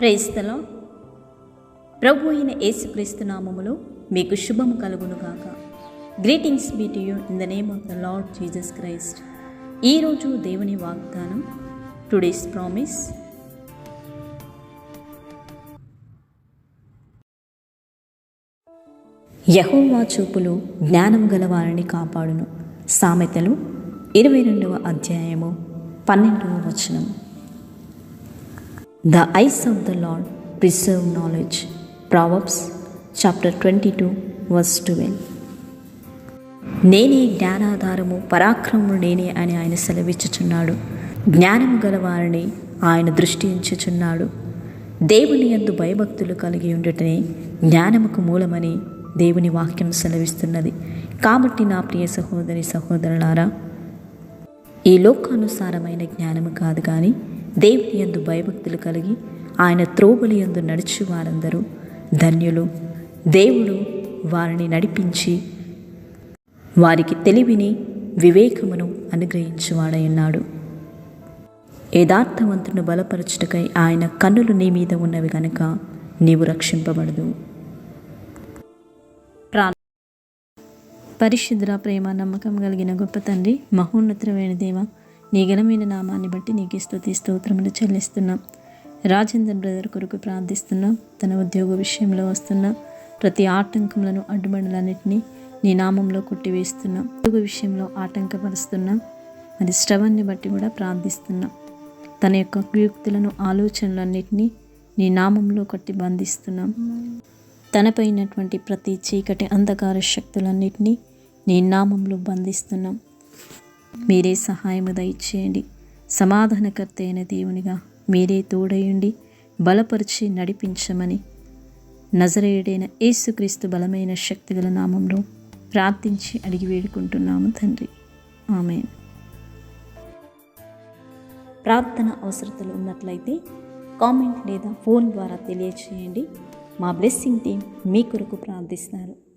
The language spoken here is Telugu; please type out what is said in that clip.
ప్రేస్తలో ప్రభు అయిన యేసుక్రీస్తు నామములో మీకు శుభము కలుగునుగాక. Greetings be to you in the name of the Lord Jesus Christ. ఈరోజు దేవుని వాగ్దానం టుడేస్ ప్రామిస్. యహోవా చూపులు జ్ఞానం గలవారిని కాపాడును. సామెతలు ఇరవై రెండవ అధ్యాయము పన్నెండవ వచనం the eyes of the Lord preserve knowledge Proverbs chapter twenty two verse twelve నేనే జ్ఞానాధారము పరాక్రమము నేనే అని ఆయన సెలవిచ్చుచున్నాడు. జ్ఞానము గలవారిని ఆయన దృష్టి ఉంచుచున్నాడు. దేవుని ఎందు భయభక్తులు కలిగి ఉండటమే జ్ఞానముకు మూలమని దేవుని వాక్యం సెలవిస్తున్నది. కాబట్టి నా ప్రియ సహోదరి సహోదరులారా ఈ లోకానుసారమైన జ్ఞానము కాదు కానీ దేవుని యందు భయభక్తులు కలిగి ఆయన త్రోబలి యందు నడిచి వారందరూ ధన్యులు. దేవుడు వారిని నడిపించి వారికి తెలివిని వివేకమును అనుగ్రహించువాడై ఉన్నాడు. యథార్థవంతును బలపరచుటకై ఆయన కన్నులు నీ మీద ఉన్నవి గనుక నీవు రక్షింపబడదు. పరిశుద్ర ప్రేమ నమ్మకం కలిగిన గొప్ప తండ్రి మహోన్నతమైన దేవ నీ ఘనమైన నామాన్ని బట్టి నీకు స్థుతి స్తోత్రములు చెల్లిస్తున్నాం. రాజేందర్ బ్రదర్ కొరకు ప్రార్థిస్తున్నాం తన ఉద్యోగ విషయంలో వస్తున్న ప్రతి ఆటంకములను అడ్డుబండలన్నింటినీ నీ నామంలో కొట్టివేస్తున్నాం. ఉద్యోగ విషయంలో ఆటంకపరుస్తున్నాం మరి శ్రవాన్ని బట్టి కూడా ప్రార్థిస్తున్నాం. తన యొక్క కుయుక్తులను ఆలోచనలన్నింటినీ నీ నామంలో కొట్టి బంధిస్తున్నాం. తనపైనటువంటి ప్రతి చీకటి అంధకార శక్తులన్నింటినీ నీ నామంలో బంధిస్తున్నాం. మీరే సహాయము దయచేయండి. సమాధానకర్త అయిన దేవునిగా మీరే తోడయుండి బలపరిచి నడిపించమని నజరేయుడైన యేసుక్రీస్తు బలమైన శక్తిగల నామంలో ప్రార్థించి అడిగి వేడుకుంటున్నాము తండ్రి. ఆమె ప్రార్థన అవసరతలు ఉన్నట్లయితే కామెంట్ లేదా ఫోన్ ద్వారా తెలియచేయండి. మా బ్లెస్సింగ్ టీం మీ కొరకు ప్రార్థిస్తారు.